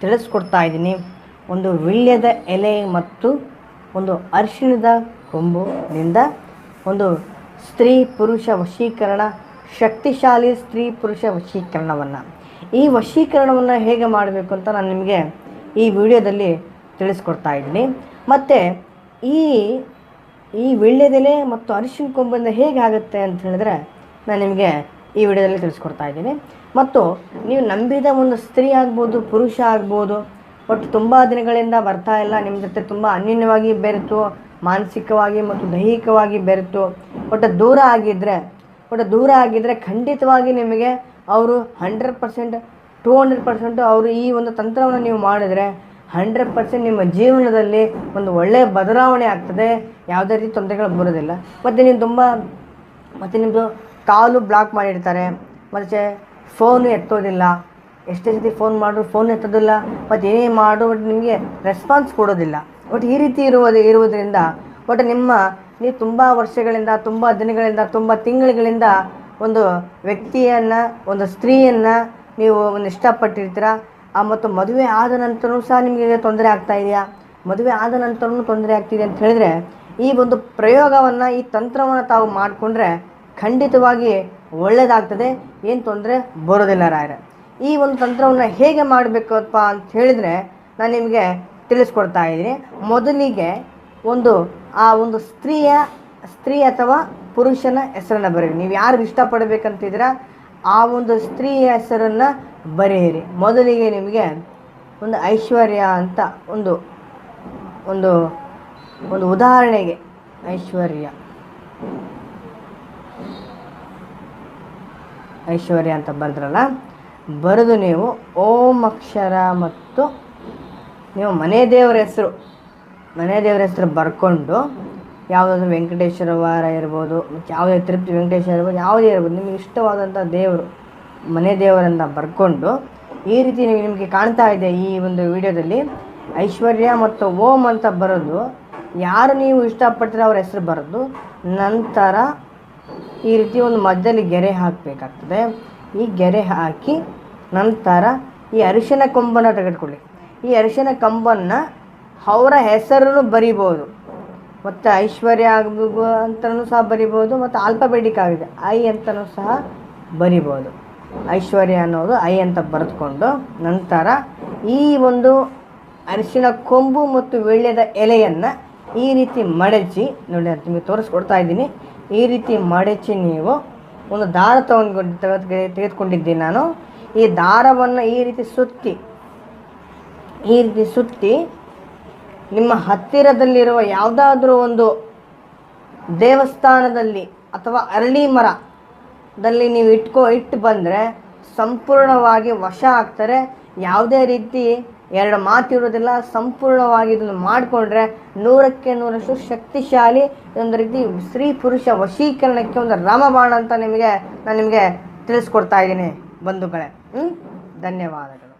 ತಿಳಿಸ್ಕೊಡ್ತಾ ಇದ್ದೀನಿ. ಒಂದು ವಿಳ್ಯದ ಎಲೆ ಮತ್ತು ಒಂದು ಅರಿಶಿಣದ ಕೊಂಬುನಿಂದ ಒಂದು ಸ್ತ್ರೀ ಪುರುಷ ವಶೀಕರಣ, ಶಕ್ತಿಶಾಲಿ ಸ್ತ್ರೀ ಪುರುಷ ವಶೀಕರಣವನ್ನು. ಈ ವಶೀಕರಣವನ್ನು ಹೇಗೆ ಮಾಡಬೇಕು ಅಂತ ನಾನು ನಿಮಗೆ ಈ ವಿಡಿಯೋದಲ್ಲಿ ತಿಳಿಸ್ಕೊಡ್ತಾ ಇದ್ದೀನಿ. ಮತ್ತು ಈ ಈ ವಿಳ್ಯದೆಲೆ ಮತ್ತು ಅರಿಶಿನ ಕೊಂಬಿಂದ ಹೇಗೆ ಆಗುತ್ತೆ ಅಂತ ಹೇಳಿದ್ರೆ, ನಾನು ನಿಮಗೆ ಈ ವಿಡಿಯೋದಲ್ಲಿ ತಿಳಿಸ್ಕೊಡ್ತಾ ಇದ್ದೀನಿ. ಮತ್ತು ನೀವು ನಂಬಿದ ಒಂದು ಸ್ತ್ರೀ ಆಗ್ಬೋದು, ಪುರುಷ ಆಗ್ಬೋದು, ಒಟ್ಟು ತುಂಬ ದಿನಗಳಿಂದ ಬರ್ತಾ ಇಲ್ಲ, ನಿಮ್ಮ ಜೊತೆ ತುಂಬ ಅನ್ಯೋನ್ಯವಾಗಿ ಬೆರೆತು, ಮಾನಸಿಕವಾಗಿ ಮತ್ತು ದೈಹಿಕವಾಗಿ ಬೆರೆತು, ಒಟ್ಟು ದೂರ ಆಗಿದ್ದರೆ ಒಟ್ಟು ದೂರ ಆಗಿದ್ದರೆ ಖಂಡಿತವಾಗಿ ನಿಮಗೆ ಅವರು hundred percent, two hundred percent ಅವರು ಈ ಒಂದು ತಂತ್ರವನ್ನು ನೀವು ಮಾಡಿದರೆ ಹಂಡ್ರೆಡ್ ಪರ್ಸೆಂಟ್ ನಿಮ್ಮ ಜೀವನದಲ್ಲಿ ಒಂದು ಒಳ್ಳೆಯ ಬದಲಾವಣೆ ಆಗ್ತದೆ. ಯಾವುದೇ ರೀತಿ ತೊಂದರೆಗಳು ಬರೋದಿಲ್ಲ. ಮತ್ತು ನೀವು ತುಂಬ, ಮತ್ತು ನಿಮ್ಮದು ಕಾಲು ಬ್ಲಾಕ್ ಮಾಡಿರ್ತಾರೆ. ಮತ್ತು ಫೋನು ಎತ್ತೋದಿಲ್ಲ. ಎಷ್ಟೇ ಸತಿ ಫೋನ್ ಮಾಡಿದ್ರು ಫೋನ್ ಎತ್ತೋದಿಲ್ಲ. ಮತ್ತು ಏನೇ ಮಾಡು ಬಟ್ ನಿಮಗೆ ರೆಸ್ಪಾನ್ಸ್ ಕೊಡೋದಿಲ್ಲ. ಬಟ್ ಈ ರೀತಿ ಇರುವುದು, ಇರುವುದರಿಂದ ಬಟ್ ನಿಮ್ಮ, ನೀವು ತುಂಬ ವರ್ಷಗಳಿಂದ, ತುಂಬ ದಿನಗಳಿಂದ, ತುಂಬ ತಿಂಗಳುಗಳಿಂದ ಒಂದು ವ್ಯಕ್ತಿಯನ್ನು, ಒಂದು ಸ್ತ್ರೀಯನ್ನು ನೀವು ಒಂದು ಇಷ್ಟಪಟ್ಟಿರ್ತೀರ? ಆ ಮತ್ತು ಮದುವೆ ಆದ ನಂತರವೂ ಸಹ ನಿಮಗೆ ತೊಂದರೆ ಆಗ್ತಾ ಇದೆಯಾ? ಮದುವೆ ಆದ ನಂತರವೂ ತೊಂದರೆ ಆಗ್ತಿದೆ ಅಂತ ಹೇಳಿದ್ರೆ ಈ ಒಂದು ಪ್ರಯೋಗವನ್ನು, ಈ ತಂತ್ರವನ್ನು ತಾವು ಮಾಡಿಕೊಂಡ್ರೆ ಖಂಡಿತವಾಗಿ ಒಳ್ಳೆಯದಾಗ್ತದೆ ಏನು ತೊಂದರೆ ಬರೋದಿಲ್ಲ ರಾಯರ. ಈ ಒಂದು ತಂತ್ರವನ್ನು ಹೇಗೆ ಮಾಡಬೇಕಪ್ಪ ಅಂತ ಹೇಳಿದರೆ ನಾನು ನಿಮಗೆ ತಿಳಿಸ್ಕೊಡ್ತಾ ಇದ್ದೀನಿ. ಮೊದಲಿಗೆ ಒಂದು, ಆ ಒಂದು ಸ್ತ್ರೀಯ, ಸ್ತ್ರೀ ಅಥವಾ ಪುರುಷನ ಹೆಸರನ್ನು ಬರೀರಿ. ನೀವು ಯಾರು ಇಷ್ಟಪಡಬೇಕಂತಿದ್ದೀರಾ, ಆ ಒಂದು ಸ್ತ್ರೀಯ ಹೆಸರನ್ನು ಬರೆಯಿರಿ. ಮೊದಲಿಗೆ ನಿಮಗೆ ಒಂದು ಐಶ್ವರ್ಯ ಅಂತ ಒಂದು ಒಂದು ಒಂದು ಉದಾಹರಣೆಗೆ ಐಶ್ವರ್ಯ. ಐಶ್ವರ್ಯ ಅಂತ ಬರೆದ್ರಲ್ಲ, ಬರೆದು ನೀವು ಓಂ ಅಕ್ಷರ ಮತ್ತು ನೀವು ಮನೆ ದೇವರ ಹೆಸರು, ಮನೆ ದೇವರ ಹೆಸರು ಬರ್ಕೊಂಡು ಯಾವುದಾದ್ರು ವೆಂಕಟೇಶ್ವರ ವಾರ ಇರ್ಬೋದು ಯಾವುದೇ ತೃಪ್ತಿ ವೆಂಕಟೇಶ್ವರ ಇರ್ಬೋದು, ಯಾವುದೇ ಇರ್ಬೋದು, ನಿಮಗೆ ಇಷ್ಟವಾದಂಥ ದೇವರು, ಮನೆ ದೇವರನ್ನ ಬರ್ಕೊಂಡು ಈ ರೀತಿ ನೀವು ನಿಮಗೆ ಕಾಣ್ತಾ ಇದೆ ಈ ಒಂದು ವಿಡಿಯೋದಲ್ಲಿ, ಐಶ್ವರ್ಯ ಮತ್ತು ಓಂ ಅಂತ ಬರೋದು ಯಾರು ನೀವು ಇಷ್ಟಪಡ್ತೀರ ಅವ್ರ ಹೆಸರು ಬರೋದು ನಂತರ ಈ ರೀತಿ ಒಂದು ಮಧ್ಯದಲ್ಲಿ ಗೆರೆ ಹಾಕಬೇಕಾಗ್ತದೆ. ಈ ಗೆರೆ ಹಾಕಿ ನಂತರ ಈ ಅರಿಶಿನ ಕೊಂಬನ್ನು ತೆಗೆದುಕೊಳ್ಳಿ. ಈ ಅರಿಶಿನ ಕಂಬನ್ನು ಅವರ ಹೆಸರನ್ನು ಬರಿಬೋದು ಮತ್ತು ಐಶ್ವರ್ಯ ಆಗಬೇಕು ಅಂತಲೂ ಸಹ ಬರಿಬೋದು ಮತ್ತು ಆಲ್ಫಾಬೆಟಿಕ್ ಆಗಿದೆ. ಐ ಅಂತಲೂ ಸಹ ಬರಿಬೋದು ಐಶ್ವರ್ಯ ಅನ್ನೋದು ಐ ಅಂತ ಬರೆದುಕೊಂಡು ನಂತರ ಈ ಒಂದು ಅರಿಶಿನ ಕೊಂಬು ಮತ್ತು ವೀಳ್ಯದ ಎಲೆಯನ್ನು ಈ ರೀತಿ ಮಡಚಿ ನೋಡಿ ನಿಮಗೆ ತೋರಿಸ್ಕೊಡ್ತಾ ಇದ್ದೀನಿ. ಈ ರೀತಿ ಮಡಚಿ ನೀವು ಒಂದು ದಾರ ತಗೊಂಡು ತೆಗೆದು ತೆಗೆದುಕೊಂಡಿದ್ದೀನಿ ನಾನು. ಈ ದಾರವನ್ನು ಈ ರೀತಿ ಸುತ್ತಿ, ಈ ರೀತಿ ಸುತ್ತಿ ನಿಮ್ಮ ಹತ್ತಿರದಲ್ಲಿರುವ ಯಾವುದಾದ್ರೂ ಒಂದು ದೇವಸ್ಥಾನದಲ್ಲಿ ಅಥವಾ ಅರಳಿ ಮರದಲ್ಲಿ ನೀವು ಇಟ್ಕೋ ಇಟ್ಟು ಬಂದರೆ ಸಂಪೂರ್ಣವಾಗಿ ವಶ ಆಗ್ತಾರೆ. ಯಾವುದೇ ರೀತಿ ಎರಡು ಮಾತಿರೋದಿಲ್ಲ ಸಂಪೂರ್ಣವಾಗಿ ಇದನ್ನು ಮಾಡಿಕೊಂಡ್ರೆ ನೂರಕ್ಕೆ ನೂರಷ್ಟು ಶಕ್ತಿಶಾಲಿ ಒಂದು ರೀತಿ ಸ್ತ್ರೀ ಪುರುಷ ವಶೀಕರಣಕ್ಕೆ ಒಂದು ರಾಮಬಾಣ ಅಂತ ನಿಮಗೆ, ನಾನು ನಿಮಗೆ ತಿಳಿಸ್ಕೊಡ್ತಾ ಇದ್ದೀನಿ ಬಂಧುಗಳೇ. ಹ್ಞೂ ಧನ್ಯವಾದಗಳು.